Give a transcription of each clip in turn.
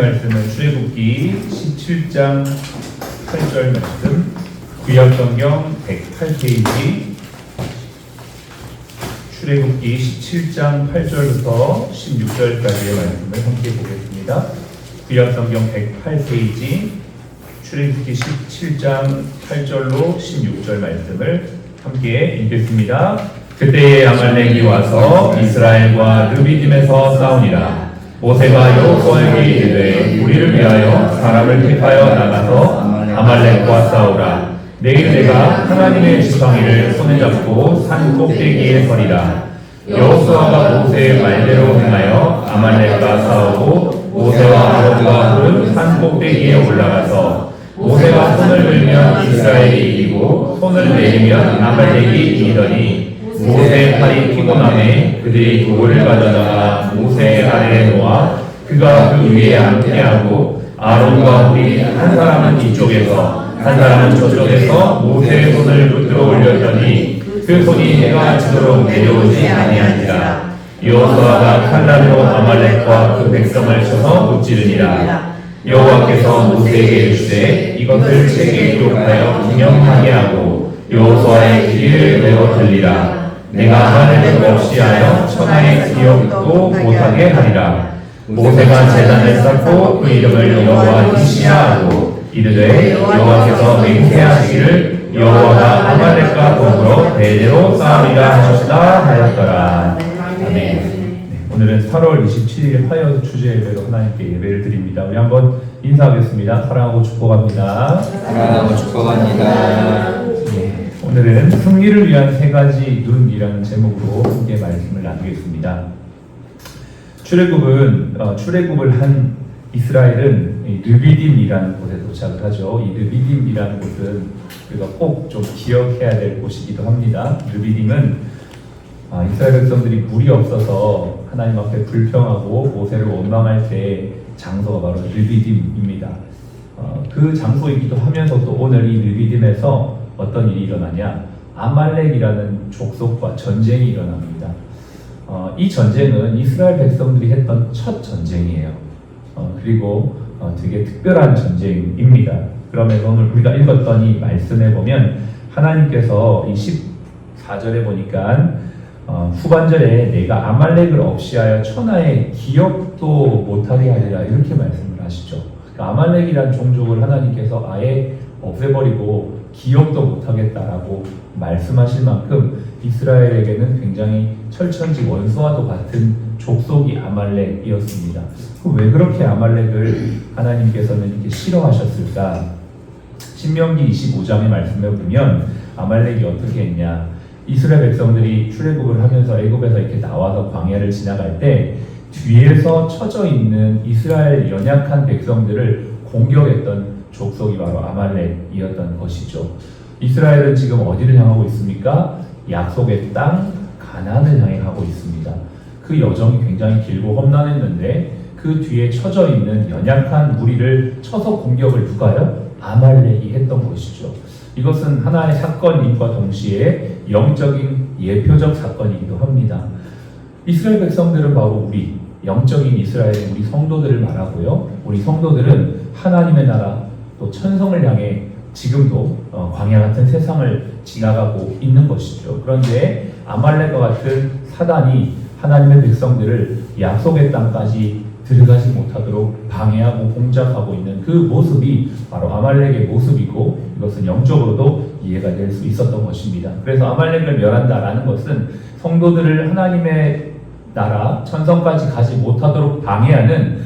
말씀은 출애굽기 17장 8절 말씀, 구약성경 108페이지, 출애굽기 17장 8절부터 16절까지의 말씀을 함께 보겠습니다. 구약성경 108페이지, 출애굽기 17장 8절로 16절 말씀을 함께 읽겠습니다. 그때에 아말렉이 와서 이스라엘과 르비딤에서 싸우니라. 모세가 여호수아에게 이르되 우리를 위하여 사람을 택하여 나가서 아말렉과 싸우라. 내일 내가 하나님의 지팡이를 손에 잡고 산 꼭대기에 서리라. 여호수아가 모세의 말대로 행하여 아말렉과 싸우고 모세와 아론과 푸른 산 꼭대기에 올라가서 모세가 손을 들면 이스라엘이 이기고 손을 내리면 아말렉이 이기더니 모세의 팔이 피곤함에 그들이 돌을 가져다가 모세 아래에 놓아 그가 그 위에 앉게 하고 아론과 우리 한 사람은 이쪽에서 한 사람은 저쪽에서 모세의 손을 붙들어 올렸더니 그 손이 해가 지도록 내려오지 아니하니라. 여호수아가 칼날로 아말렉과 그 백성을 쳐서 무찌르니라. 여호와께서 모세에게 이르시되 이것을 책에 기록하여 기념하게 하고 여호수아의 귀를 내어 들리라 내가 하늘을 없이 하여 천하의 기억도 못하게 하리라 모세가 제단을 쌓고 그 이름을 여호와 니시야 하고 이르되 여호와께서 맹세하시기를 여호와가 아말렉과 더불어 대대로 싸우리라 하셨다 하였더라 아멘 네, 오늘은 8월 27일 화요 주제 예배로 하나님께 예배를 드립니다. 우리 한번 인사하겠습니다. 사랑하고 축복합니다. 사랑하고 축복합니다. 예, 오늘은 승리를 위한 세 가지 눈 이라는 제목으로 함께 말씀을 나누겠습니다. 출애굽은 어, 출애굽을 한 이스라엘은 이 르비딤이라는 곳에 도착을 하죠. 이 르비딤이라는 곳은 우리가 꼭 좀 기억해야 될 곳이기도 합니다. 르비딤은 아, 이스라엘 백성들이 물이 없어서 하나님 앞에 불평하고 모세를 원망할 때 장소가 바로 르비딤입니다. 어, 그 장소이기도 하면서도 오늘 이 르비딤에서 어떤 일이 일어나냐? 아말렉이라는 족속과 전쟁이 일어납니다. 어, 이 전쟁은 이스라엘 백성들이 했던 첫 전쟁이에요. 어, 그리고 어, 되게 특별한 전쟁입니다. 그러면서 오늘 우리가 읽었던 이 말씀에 보면 하나님께서 이 14절에 보니까 어, 후반절에 내가 아말렉을 없이하여 천하의 기업도 못하게 하리라 이렇게 말씀을 하시죠. 그러니까 아말렉이란 종족을 하나님께서 아예 없애버리고 기업도 못하겠다라고 말씀하실 만큼 이스라엘에게는 굉장히 철천지 원수와도 같은 족속이 아말렉이었습니다. 왜 그렇게 아말렉을 하나님께서는 이렇게 싫어하셨을까? 신명기 25장의 말씀을 보면 아말렉이 어떻게 했냐? 이스라엘 백성들이 출애굽을 하면서 애굽에서 이렇게 나와서 광야를 지나갈 때 뒤에서 처져 있는 이스라엘 연약한 백성들을 공격했던 족속이 바로 아말렉이었던 것이죠. 이스라엘은 지금 어디를 향하고 있습니까? 약속의 땅 가나안을 향해 가고 있습니다. 그 여정이 굉장히 길고 험난했는데 그 뒤에 처져 있는 연약한 무리를 쳐서 공격을 누가요? 아말렉이 했던 것이죠. 이것은 하나의 사건임과 동시에 영적인 예표적 사건이기도 합니다. 이스라엘 백성들은 바로 우리 영적인 이스라엘 우리 성도들을 말하고요. 우리 성도들은 하나님의 나라 또 천성을 향해 지금도 어, 광야 같은 세상을 지나가고 있는 것이죠. 그런데 아말렉과 같은 사단이 하나님의 백성들을 약속의 땅까지 들어가지 못하도록 방해하고 공작하고 있는 그 모습이 바로 아말렉의 모습이고 이것은 영적으로도 이해가 될 수 있었던 것입니다. 그래서 아말렉을 멸한다라는 것은 성도들을 하나님의 나라 천성까지 가지 못하도록 방해하는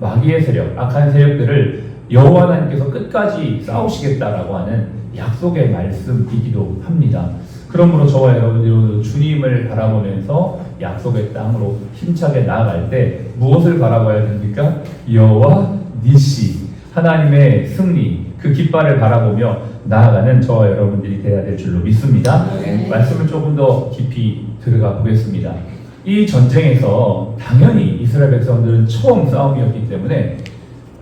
마귀의 세력, 악한 세력들을 여호와 하나님께서 끝까지 싸우시겠다라고 하는 약속의 말씀이기도 합니다. 그러므로 저와 여러분들도 주님을 바라보면서 약속의 땅으로 힘차게 나아갈 때 무엇을 바라봐야 됩니까? 여호와 니시 하나님의 승리 그 깃발을 바라보며 나아가는 저와 여러분들이 되어야 될 줄로 믿습니다. 네. 말씀을 조금 더 깊이 들어가 보겠습니다. 이 전쟁에서 당연히 이스라엘 백성들은 처음 싸움이었기 때문에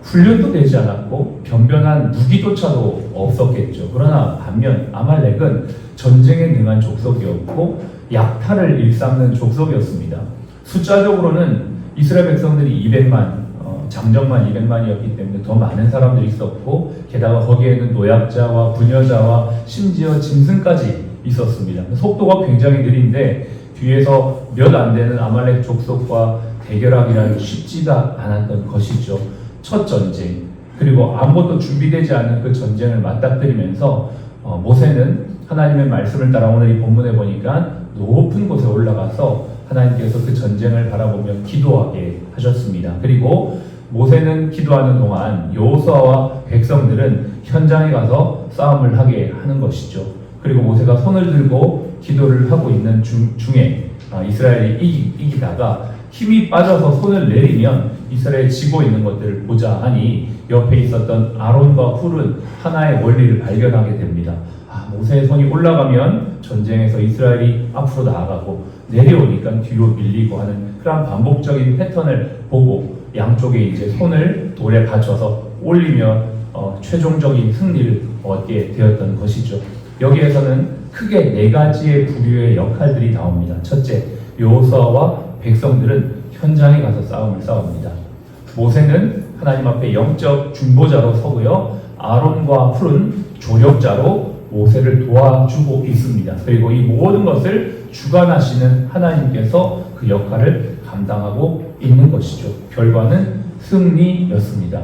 훈련도 되지 않았고 변변한 무기조차도 없었겠죠. 그러나 반면 아말렉은 전쟁에 능한 족속이었고 약탈을 일삼는 족속이었습니다. 숫자적으로는 이스라엘 백성들이 200만, 어, 장정만 200만이었기 때문에 더 많은 사람들이 있었고 게다가 거기에는 노약자와 부녀자와 심지어 짐승까지 있었습니다. 속도가 굉장히 느린데 뒤에서 몇 안 되는 아말렉 족속과 대결하기란 쉽지가 않았던 것이죠. 첫 전쟁 그리고 아무것도 준비되지 않은 그 전쟁을 맞닥뜨리면서 어, 모세는 하나님의 말씀을 따라 오늘 이 본문에 보니까 높은 곳에 올라가서 하나님께서 그 전쟁을 바라보며 기도하게 하셨습니다. 그리고 모세는 기도하는 동안 여호수아와 백성들은 현장에 가서 싸움을 하게 하는 것이죠. 그리고 모세가 손을 들고 기도를 하고 있는 중, 중에 아, 이스라엘이 이기, 이기다가 힘이 빠져서 손을 내리면 이스라엘 지고 있는 것들을 보자 하니 옆에 있었던 아론과 훌은 하나의 원리를 발견하게 됩니다. 아, 모세의 손이 올라가면 전쟁에서 이스라엘이 앞으로 나아가고 내려오니까 뒤로 밀리고 하는 그런 반복적인 패턴을 보고 양쪽에 이제 손을 돌에 받쳐서 올리며 어, 최종적인 승리를 얻게 되었던 것이죠. 여기에서는 크게 네 가지의 부류의 역할들이 나옵니다. 첫째, 여호수아와 백성들은 현장에 가서 싸움을 싸웁니다. 모세는 하나님 앞에 영적 중보자로 서고요. 아론과 훌은 조력자로 모세를 도와주고 있습니다. 그리고 이 모든 것을 주관하시는 하나님께서 그 역할을 감당하고 있는 것이죠. 결과는 승리였습니다.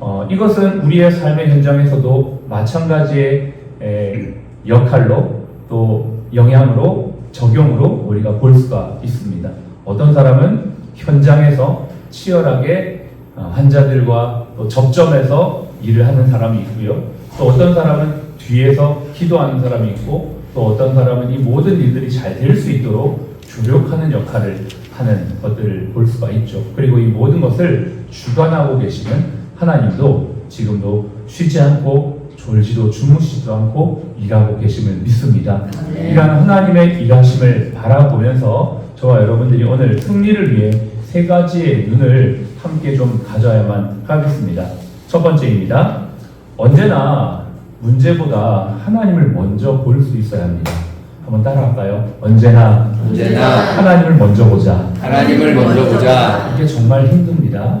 어, 이것은 우리의 삶의 현장에서도 마찬가지의 에, 역할로 또 영향으로 적용으로 우리가 볼 수가 있습니다. 어떤 사람은 현장에서 치열하게 어, 환자들과 또 접점에서 일을 하는 사람이 있고요. 또 어떤 사람은 뒤에서 기도하는 사람이 있고 또 어떤 사람은 이 모든 일들이 잘 될 수 있도록 주력하는 역할을 하는 것들을 볼 수가 있죠. 그리고 이 모든 것을 주관하고 계시는 하나님도 지금도 쉬지 않고 졸지도 주무시지도 않고 일하고 계심을 믿습니다. 이러한 하나님의 일하심을 바라보면서 저와 여러분들이 오늘 승리를 위해 세 가지의 눈을 함께 좀 가져야만 하겠습니다. 첫 번째입니다. 언제나 문제보다 하나님을 먼저 볼 수 있어야 합니다. 한번 따라할까요? 언제나 언제나 하나님을 먼저 보자. 하나님을 먼저 보자. 이게 정말 힘듭니다.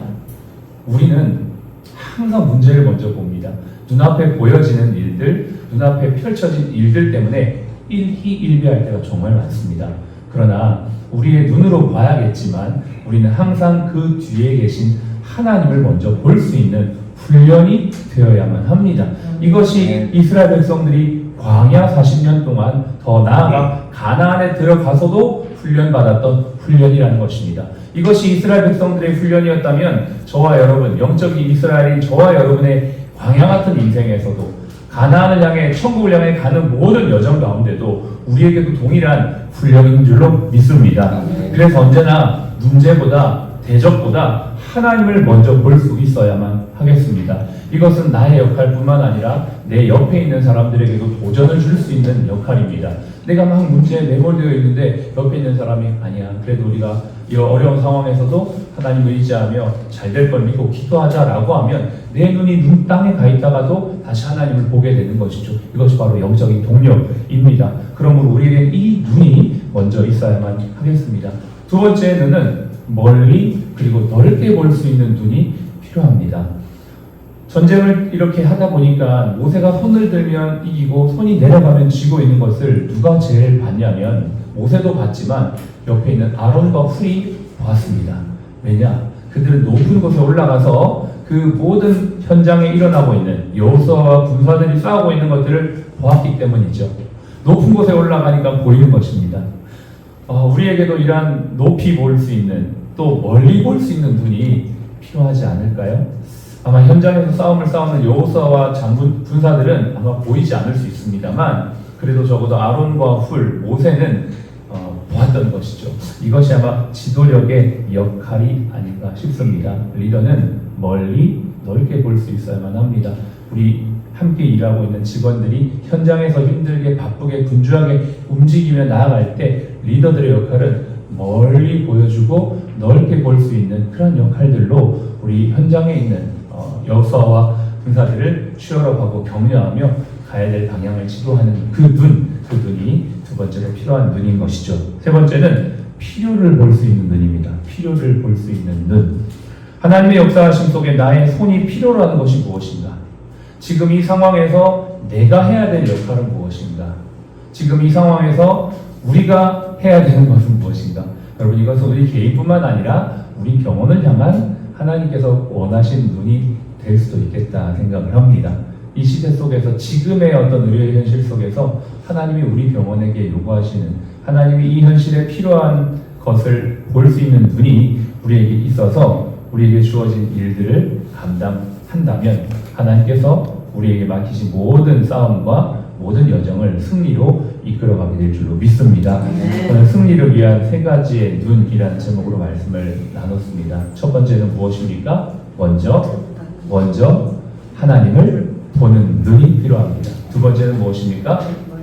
우리는 항상 문제를 먼저 봅니다. 눈앞에 보여지는 일들, 눈앞에 펼쳐진 일들 때문에 일희일비할 때가 정말 많습니다. 그러나 우리의 눈으로 봐야겠지만 우리는 항상 그 뒤에 계신 하나님을 먼저 볼 수 있는 훈련이 되어야만 합니다. 이것이 이스라엘 백성들이 광야 40년 동안 더 나아가 가나안에 들어가서도 훈련받았던 훈련이라는 것입니다. 이것이 이스라엘 백성들의 훈련이었다면 저와 여러분, 영적인 이스라엘인 저와 여러분의 광야 같은 인생에서도 가나안을 향해 천국을 향해 가는 모든 여정 가운데도 우리에게도 동일한 훈련인 줄로 믿습니다. 그래서 언제나 문제보다 대적보다 하나님을 먼저 볼 수 있어야만 하겠습니다. 이것은 나의 역할뿐만 아니라 내 옆에 있는 사람들에게도 도전을 줄 수 있는 역할입니다. 내가 막 문제에 매몰되어 있는데 옆에 있는 사람이 아니야. 그래도 우리가 이 어려운 상황에서도 하나님을 의지하며 잘 될 걸 믿고 기도하자라고 하면 내 눈이 눈 땅에 가 있다가도 다시 하나님을 보게 되는 것이죠. 이것이 바로 영적인 동력입니다. 그러므로 우리에게 이 눈이 먼저 있어야만 하겠습니다. 두 번째 눈은 멀리 그리고 넓게 볼 수 있는 눈이 필요합니다. 전쟁을 이렇게 하다 보니까 모세가 손을 들면 이기고 손이 내려가면 지고 있는 것을 누가 제일 봤냐면 모세도 봤지만 옆에 있는 아론과 훌이 봤습니다. 왜냐? 그들은 높은 곳에 올라가서 그 모든 현장에 일어나고 있는 여호수아와 군사들이 싸우고 있는 것들을 보았기 때문이죠. 높은 곳에 올라가니까 보이는 것입니다. 어, 우리에게도 이러한 높이 볼 수 있는 또 멀리 볼 수 있는 눈이 필요하지 않을까요? 아마 현장에서 싸움을 싸우는 여호수아와 장군 군사들은 아마 보이지 않을 수 있습니다만 그래도 적어도 아론과 훌 모세는 어, 보았던 것이죠. 이것이 아마 지도력의 역할이 아닌가 싶습니다. 리더는 멀리 넓게 볼 수 있어야만 합니다. 우리 함께 일하고 있는 직원들이 현장에서 힘들게 바쁘게 분주하게 움직이며 나아갈 때 리더들의 역할은 멀리 보여주고 넓게 볼 수 있는 그런 역할들로 우리 현장에 있는 어, 여수아와 군사들을 취업하고 격려하며 가야 될 방향을 지도하는 그 눈, 그 눈이 두 번째로 필요한 눈인 것이죠. 세 번째는 필요를 볼 수 있는 눈입니다. 필요를 볼 수 있는 눈. 하나님의 역사하심 속에 나의 손이 필요로 하는 것이 무엇인가? 지금 이 상황에서 내가 해야 될 역할은 무엇인가? 지금 이 상황에서 우리가 해야 되는 것은 무엇인가? 여러분 이것은 우리 개인뿐만 아니라 우리 병원을 향한 하나님께서 원하신 눈이 될 수도 있겠다 생각을 합니다. 이 시대 속에서 지금의 어떤 의료의 현실 속에서 하나님이 우리 병원에게 요구하시는 하나님이 이 현실에 필요한 것을 볼 수 있는 눈이 우리에게 있어서 우리에게 주어진 일들을 감당한다면 하나님께서 우리에게 맡기신 모든 싸움과 모든 여정을 승리로 이끌어가게 될 줄로 믿습니다. 네. 승리를 위한 세 가지의 눈이라는 제목으로 말씀을 나눴습니다. 첫 번째는 무엇입니까? 먼저 먼저 하나님을 보는 눈이 필요합니다. 두 번째는 무엇입니까?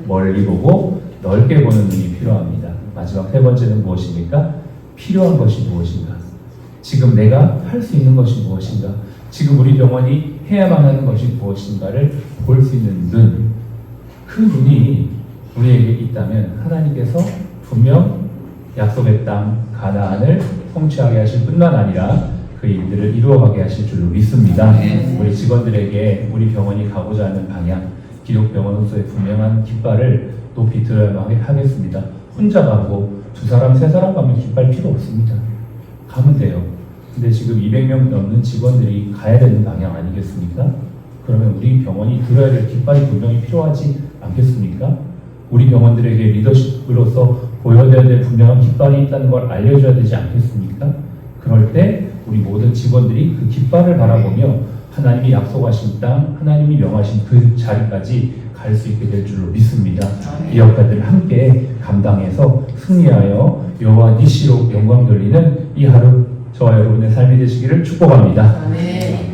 멀리 보고 넓게 보는 눈이 필요합니다. 마지막 세 번째는 무엇입니까? 필요한 것이 무엇인가? 지금 내가 할 수 있는 것이 무엇인가? 지금 우리 병원이 해야만 하는 것이 무엇인가를 볼 수 있는 눈. 그 눈이 우리에게 있다면 하나님께서 분명 약속의 땅 가나안을 통치하게 하실 뿐만 아니라 그 일들을 이루어가게 하실 줄로 믿습니다. 네. 우리 직원들에게 우리 병원이 가고자 하는 방향, 기독병원으로서의 분명한 깃발을 높이 들어야 하겠습니다. 혼자 가고 두 사람, 세 사람 가면 깃발 필요 없습니다. 가면 돼요. 근데 지금 200명 넘는 직원들이 가야 되는 방향 아니겠습니까? 그러면 우리 병원이 들어야 될 깃발이 분명히 필요하지 않겠습니까? 우리 병원들에게 리더십으로서 보여줘야 될 분명한 깃발이 있다는 걸 알려줘야 되지 않겠습니까? 그럴 때 우리 모든 직원들이 그 깃발을 바라보며 하나님이 약속하신 땅, 하나님이 명하신 그 자리까지 갈 수 있게 될 줄로 믿습니다. 이 역할들을 함께 감당해서 승리하여 여호와 니시로 영광 돌리는 이 하루 저와 여러분의 삶이 되시기를 축복합니다.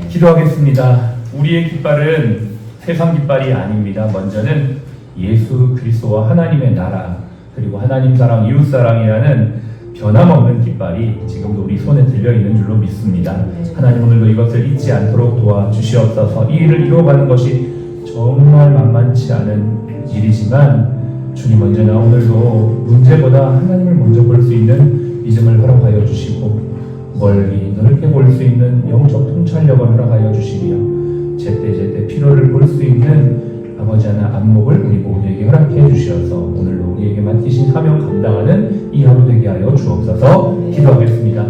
기도하겠습니다. 우리의 깃발은 세상 깃발이 아닙니다. 먼저는 예수 그리스도와 하나님의 나라 그리고 하나님 사랑, 이웃 사랑이라는 변함없는 깃발이 지금도 우리 손에 들려 있는 줄로 믿습니다. 하나님 오늘도 이것을 잊지 않도록 도와주시옵소서. 이 일을 이루어가는 것이 정말 만만치 않은 일이지만 주님 언제나 오늘도 문제보다 하나님을 먼저 볼 수 있는 믿음을 허락하여 주시고 멀리 넓게 볼 수 있는 영적 통찰력을 허락하여 주시며 제때 제때 필요를 볼 수 있는 아버지 하나 안목을 우리 모두에게 허락해 주셔서 오늘도 우리에게 맡기신 사명 감당하는 이 하루 되게 하여 주옵소서 기도하겠습니다.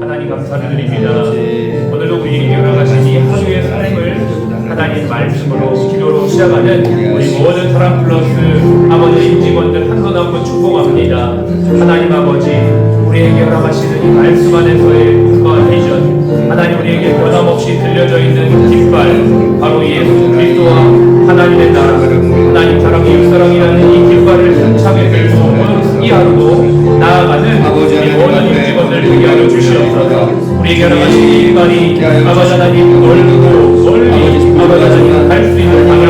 하나님 감사드립니다. 오늘도 우리에게 허락하신 이 하루의 삶을 하나님 말씀으로 기도로 시작하는 우리 모든 사랑 플러스 아버지 임직원들 한분한분 축복합니다. 하나님 아버지 우리에게 허락하시는 이 말씀 안에서의 그러한 비전 하나님 우리에게 변함없이 들려져 있는 깃발 바로 예수 그리스도와 하나님의 나라 하나님 사랑 이웃 사랑이라는 이 깃발을 힘차게 들고 오늘 이 하루도 나아가는 우리 모든 임직원들 되게 하여 주시옵소서. 우리에게 허락하신 이 깃발이 아버지 하나님 넓고 멀리 아버지 하나님 갈수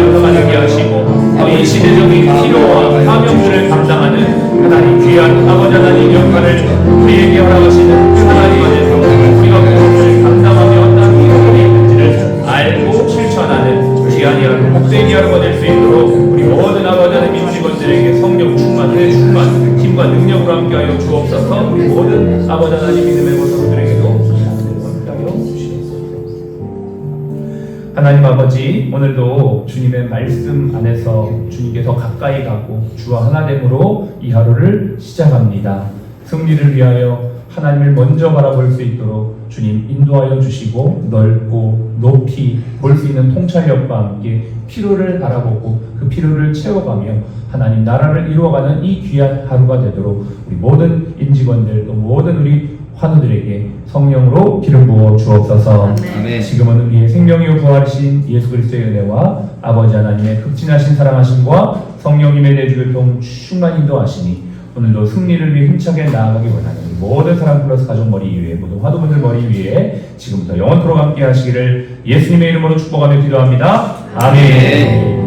하나님 아버지 오늘도 주님의 말씀 안에서 주님께서 가까이 가고 주와 하나됨으로 이 하루를 시작합니다. 승리를 위하여 하나님을 먼저 바라볼 수 있도록 주님 인도하여 주시고 넓고 높이 볼 수 있는 통찰력과 함께 필요를 바라보고 그 필요를 채워가며 하나님 나라를 이루어가는 이 귀한 하루가 되도록 우리 모든 임직원들 또 모든 우리 환우들에게 성령으로 기름 부어 주옵소서. 아멘. 지금은 우리의 생명이요 부활이신 예수 그리스도의 은혜와 아버지 하나님의 극진하신 사랑하심과 성령님의 내주교통 충만 인도하시니 오늘도 승리를 위해 힘차게 나아가기 원하는 모든 사랑 플러스 가족 머리 위에 모든 화도분들 머리 위에 지금부터 영원토록 함께 하시기를 예수님의 이름으로 축복하며 기도합니다. 아멘.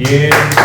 예.